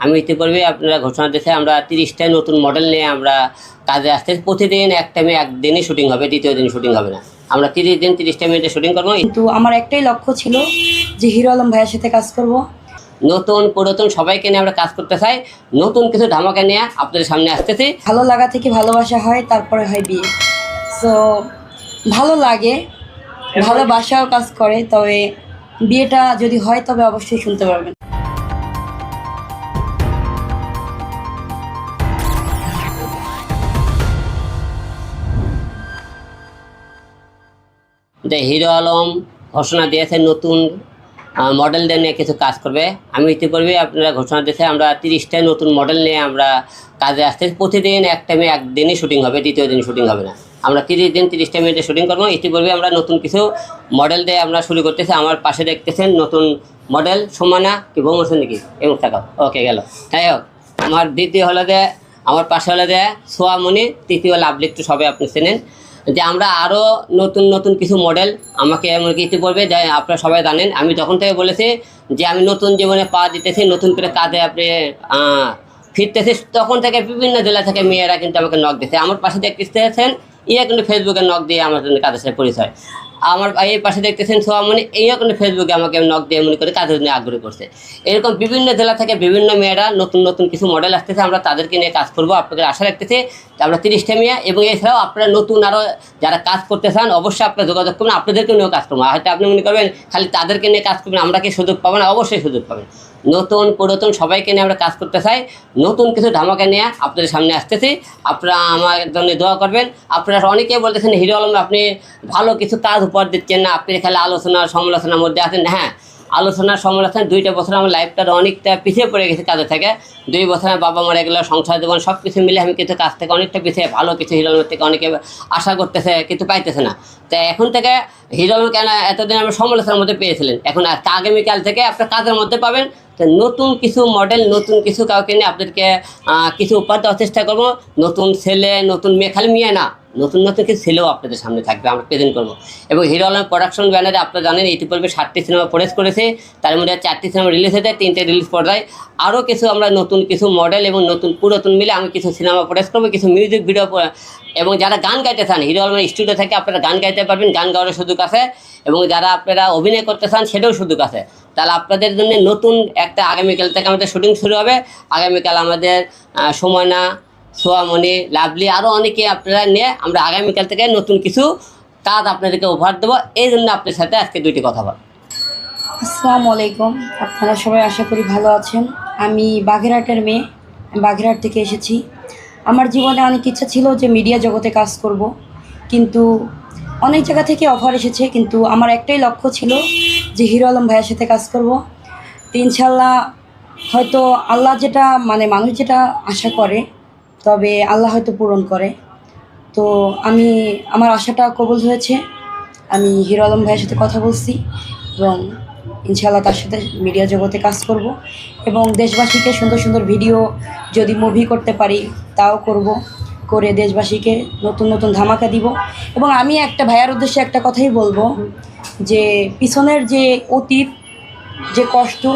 আমি ইতিপূর্বে আপনারা ঘোষণা দিয়েছে আমরা তিরিশটা নতুন মডেল নিয়ে আমরা কাজে আসতে প্রতিদিন এক টাইমে একদিনই শুটিং হবে দ্বিতীয় দিন শুটিং হবে না। আমরা তিরিশ দিন তিরিশটা মিনিটে শুটিং করব। কিন্তু আমার একটাই লক্ষ্য ছিল যে হিরো আলম ভাইয়ের সাথে কাজ করব। নতুন পুরাতন সবাইকে নিয়ে আমরা কাজ করতে চাই। নতুন কিছু ধামাকা নিয়ে আপনাদের সামনে আসতেছি। ভালো লাগা থেকে ভালোবাসা হয় তারপরে হয় বিয়ে। সো ভালো লাগে ভালোবাসাও কাজ করে তবে বিয়েটা যদি হয় তবে অবশ্যই শুনতে পারবেন। যে হিরো আলম ঘোষণা দিয়েছে নতুন মডেলদের নিয়ে কিছু কাজ করবে। আমি ইতিপূর্বে আপনারা ঘোষণা দিয়েছে, আমরা তিরিশটা নতুন মডেল নিয়ে আমরা কাজে আসতে প্রতিদিন এক টাইমে একদিনই শুটিং হবে, দ্বিতীয় দিন শুটিং হবে না। আমরা তিরিশ দিন, তিরিশটা মিনিটে শুটিং করব। ইতিপূর্বে আমরা নতুন কিছু মডেল দিয়ে আমরা শুরু করতেছি। আমার পাশে দেখতেছেন নতুন মডেল সমানা কি বমরছে নাকি এমন থাকা। ওকে গেল। যাই হোক, আমার দ্বিতীয় হলো যে, আমার পাশে হলো যে সোয়ামণি, তৃতীয় লাভলি একটু সবাই আপনি চেনেন। যে আমরা আরও নতুন নতুন কিছু মডেল আমাকে এমন কিছু বলবে যা আপনারা সবাই জানেন। আমি যখন থেকে বলেছি যে আমি নতুন জীবনে পা দিতেছি, নতুন করে কাজে আপনি ফিরতেছি, তখন থেকে বিভিন্ন জেলা থেকে মেয়েরা কিন্তু আমাকে নখ দিচ্ছে আমার পাশে দেখতেছেন ইয়ে কিন্তু ফেসবুকে নখ দিয়ে আমার কাজের সাথে পরিচয়। আমার এই পাশে দেখতেছেন সোয়ামনি এইও কিন্তু ফেসবুকে আমাকে নক দিয়ে মনে করে কাজের জন্য আগ্রহ করছে। এরকম বিভিন্ন জেলা থেকে বিভিন্ন মেয়েরা নতুন নতুন কিছু মডেল আসতেছে, আমরা তাদেরকে নিয়ে কাজ করব। আপনাদের আশা রাখতেছি আমরা তিরিশটা মেয়ে এবং এছাড়াও আপনারা নতুন আরও যারা কাজ করতে চান, অবশ্যই আপনারা যোগাযোগ করবেন আপনাদেরকে নিয়েও কাজ করব। হয়তো আপনি মনে করবেন, খালি তাদেরকে নিয়ে কাজ করবেন, আমরা কি সুযোগ পাবেন অবশ্যই সুযোগ পাবেন। নতুন পুরাতন সবাইকে নিয়ে আমরা কাজ করতে চাই। নতুন কিছু ধামাকা নিয়ে আপনাদের সামনে আসতেছি। আপনারা আমার জন্য দোয়া করবেন। আপনারা অনেকেই বলতেছেন, হিরো আলম, আপনি ভালো কিছু কাজ উপহার দিচ্ছেন না। আপনি খালি আলোচনা সমালোচনার মধ্যে আছেন। হ্যাঁ আলোচনা সমালোচনা দুইটা বছর আমার লাইফটা অনেকটা পিছিয়ে পড়ে গেছে কাজে থেকে। দুই বছর আমার বাবা মারা গেলো সংসার জীবন সব কিছু মিলে আমি কিন্তু কাজ থেকে অনেকটা পিছিয়ে, ভালো কিছু হিরো থেকে অনেকে আশা করতেছে, কিন্তু পাইতেছে না। তো এখন থেকে হিরোলম কেন এতদিন আমরা সমালোচনার মধ্যে পেয়েছিলেন? এখন আগামীকাল থেকে আপনার কাজের মধ্যে পাবেন। নতুন কিছু মডেল নতুন কিছু কাউকে নিয়ে আপনাদেরকে কিছু উপহার দেওয়ার চেষ্টা করব। নতুন ছেলে, নতুন মেয়ে, খালি মেয়ে না, নতুন নতুন কিছু ছেলেও আপনাদের সামনে থাকবে, আমরা প্রেজেন্ট করব। এবং হিরো আলম প্রোডাকশন ব্যানারে আপনারা জানেন ইতিপূর্বে সাতটি সিনেমা প্রোডিউস করেছে। তার মধ্যে চারটি সিনেমা রিলিজ হয়েছে, তিনটে রিলিজ পর্দায়। আরও কিছু আমরা নতুন কিছু মডেল এবং নতুন পুরাতন মিলে আমি কিছু সিনেমা প্রোডিউস করব, কিছু মিউজিক ভিডিও এবং যারা গান গাইতে চান হিরো আলমের স্টুডিও থেকে আপনারা গান গাইতে পারবেন, গান গাওয়ার সুযোগ আছে। এবং যারা আপনারা অভিনয় করতে চান, সেটাও সুযোগ আছে। তাহলে আপনাদের জন্য নতুন একটা আগামীকাল থেকে আমাদের শুটিং শুরু হবে। আগামীকাল আমাদের সময়না সোয়ামণি, লাভলি আরও অনেকে আপনারা নিয়ে আমরা আগামীকাল থেকে নতুন কিছু কাজ আপনাদেরকে উপহার দেবো। এই জন্য আপনার সাথে আজকে দুইটি কথা বল। আসসালামু আলাইকুম। আপনারা সবাই আশা করি ভালো আছেন। আমি বাগেরহাটের মেয়ে। বাঘেরহাট থেকে এসেছি। আমার জীবনে অনেক ইচ্ছা ছিল যে মিডিয়া জগতে কাজ করব। কিন্তু অনেক জায়গা থেকে অফার এসেছে। কিন্তু আমার একটাই লক্ষ্য ছিল যে হিরো আলম ভাইয়ের সাথে কাজ করব। তো ইনশাল্লাহ হয়তো আল্লাহ যেটা মানে মানুষ যেটা আশা করে, তবে আল্লাহ হয়তো পূরণ করে। তো আমি, আমার আশাটা কবুল হয়েছে। আমি হিরো আলম ভাইয়ের সাথে কথা বলছি এবং ইনশাআল্লাহ তার সাথে মিডিয়া জগতে কাজ করব এবং দেশবাসীকে সুন্দর সুন্দর ভিডিও যদি মুভি করতে পারি, তাও করব। করে দেশবাসীকে নতুন নতুন ধামাকা দিব। এবং আমি একটা ভাইয়ার উদ্দেশ্যে একটা কথাই বলব। যে পিছনের যে অতীত যে কষ্ট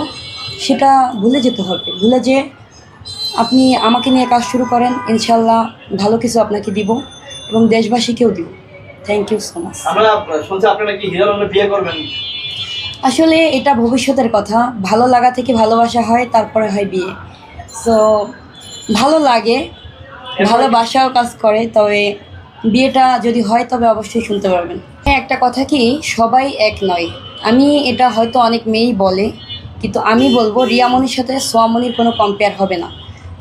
সেটা ভুলে যেতে হবে। ভুলে যে আপনি আমাকে নিয়ে কাজ শুরু করেন ইনশাল্লাহ ভালো কিছু আপনাকে দিব এবং দেশবাসীকেও দিব। থ্যাংক ইউ সো মাচ আসলে এটা ভবিষ্যতের কথা। ভালো লাগা থেকে ভালোবাসা হয় তারপরে হয় বিয়ে। সো ভালো লাগে ভালোবাসাও কাজ করে তবে বিয়েটা যদি হয় তবে অবশ্যই শুনতে পারবেন। হ্যাঁ, একটা কথা কি সবাই এক নয়। আমি এটা হয়তো অনেক মেয়েই বলে কিন্তু আমি বলব রিয়ামনির সাথে সোয়ামনির কোনো কম্পেয়ার হবে না।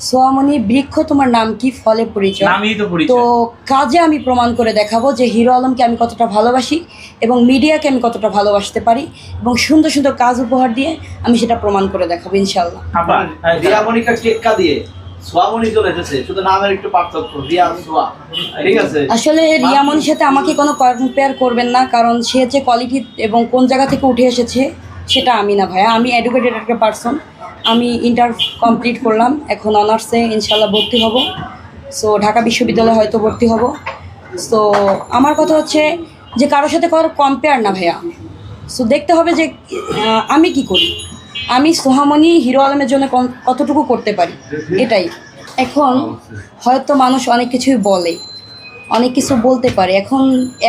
সোয়ামনি বৃক্ষ তোমার নাম কি ফলে পরিচয়? তো তো কাজে আমি প্রমাণ করে দেখাবো যে হিরো আলমকে আমি কতটা ভালোবাসি এবং মিডিয়াকে আমি কতটা ভালোবাসতে পারি এবং সুন্দর সুন্দর কাজ উপহার দিয়ে আমি সেটা প্রমাণ করে দেখাবো ইনশাল্লাহ দিয়ে। সোয়ামনি চলে এসেছে শুধু নামের একটু পার্থক্য রিয়া সোয়া ঠিক আছে? আসলে রিয়ামনির সাথে আমাকে কোনো কম্পেয়ার করবেন না কারণ সে যে কোয়ালিটি এবং কোন জায়গা থেকে উঠে এসেছে সেটা আমি না ভাইয়া। আমি এডুকেটেড একটা পার্সন আমি ইন্টার কমপ্লিট করলাম এখন অনার্সে ইনশাল্লাহ ভর্তি হব। সো ঢাকা বিশ্ববিদ্যালয়ে হয়তো ভর্তি হব। সো আমার কথা হচ্ছে যে কারোর সাথে কারোর কম্পেয়ার না ভাইয়া। সো দেখতে হবে যে আমি কি করি। আমি সোহামণি হিরো আলমের জন্য কতটুকু করতে পারি? এটাই। এখন হয়তো মানুষ অনেক কিছুই বলে, অনেক কিছু বলতে পারে। এখন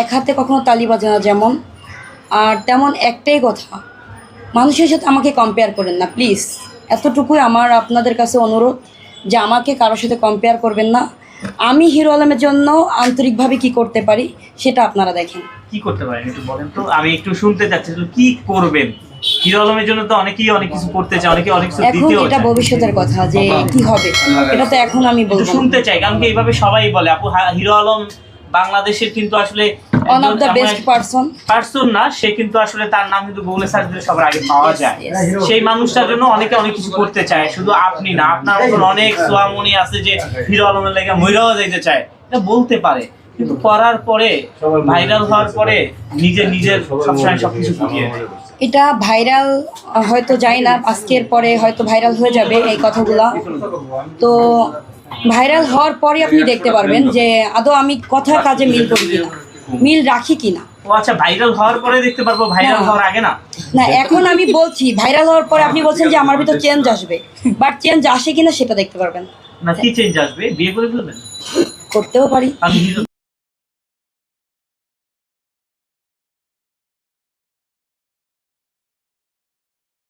এক হাতে কখনো তালি বাজে না যেমন, আর তেমন একটাই কথা, মানুষের সাথে আমাকে কম্পেয়ার করেন না প্লিজ এতটুকুই আমার আপনাদের কাছে অনুরোধ যে আমাকে কারোর সাথে কম্পেয়ার করবেন না। আমি হিরো আলমের জন্য আন্তরিকভাবে কি করতে পারি, সেটা আপনারা দেখেন। কি করতে পারেন একটু বলেন তো? আমি একটু শুনতে চাচ্ছি, কি করবেন? হিরো আলমের জন্য তো অনেকেই অনেক কিছু করতে চায় অনেকে অনেক কিছু এখন দিতেও এটা চায় ভবিষ্যতের কথা যে কি হবে এটা তো এখন আমি একটু বলব না। শুনতে চাই কারণ কি এইভাবে সবাই বলে আপু হা- হিরো আলম বাংলাদেশের কিন্তু আসলে one of the best person person না সে কিন্তু আসলে তার নাম কিন্তু গুগলে সার্চ দিলে সবার আগে পাওয়া যায় yes. সেই মানুষটার জন্য অনেকে অনেক কিছু করতে চায় শুধু আপনি না আপনার মতন অনেক সোয়ামনি আছে যে হিরো আলমের লেগে মহিলাও যাইতে চায় এটা বলতে পারে কিন্তু করার পরে ভাইরাল হওয়ার পরে নিজের নিজের সবসময় সবকিছু ফুটিয়ে দেয়। এটা ভাইরাল হয়তো যাই না আজকের পরে হয়তো ভাইরাল হয়ে যাবে এই কথাগুলা। তো ভাইরাল হওয়ার পরে আপনি দেখতে পারবেন যে আদৌ আমি কথা কাজে মিল করি কিনা মিল রাখি কিনা। ও আচ্ছা ভাইরাল হওয়ার পরে দেখতে পারব ভাইরাল হওয়ার আগে না? না এখন আমি বলছি ভাইরাল হওয়ার পরে আপনি বলছেন যে আমার ভিতর চেঞ্জ আসবে। বাট চেঞ্জ আসে কিনা সেটা দেখতে পারবেন। না কি চেঞ্জ আসবে? বিয়ে করে ফেলবেন? করতেও পারি।